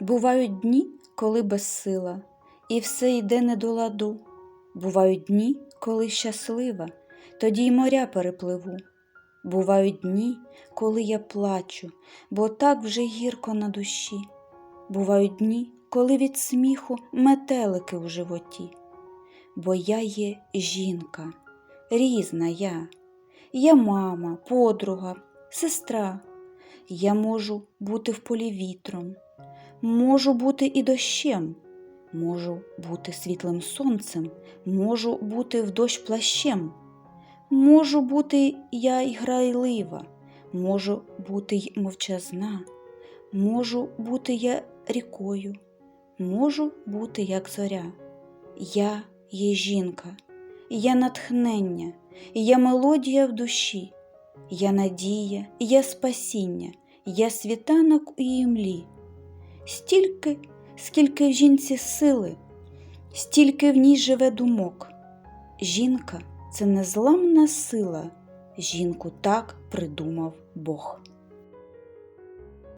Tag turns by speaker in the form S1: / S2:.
S1: Бувають дні, коли безсила, і все йде не до ладу. Бувають дні, коли щаслива, тоді й моря перепливу. Бувають дні, коли я плачу, бо так вже гірко на душі. Бувають дні, коли від сміху метелики в животі. Бо я є жінка, різна я. Я мама, подруга, сестра. Я можу бути в полі вітром, можу бути і дощем, можу бути світлим сонцем, можу бути в дощ плащем, можу бути я й грайлива, можу бути й мовчазна, можу бути я рікою, можу бути як зоря. Я є жінка, я натхнення, я мелодія в душі, я надія, я спасіння, я світанок у імлі. Стільки, скільки в жінці сили, стільки в ній живе думок. Жінка це незламна сила, жінку так придумав Бог.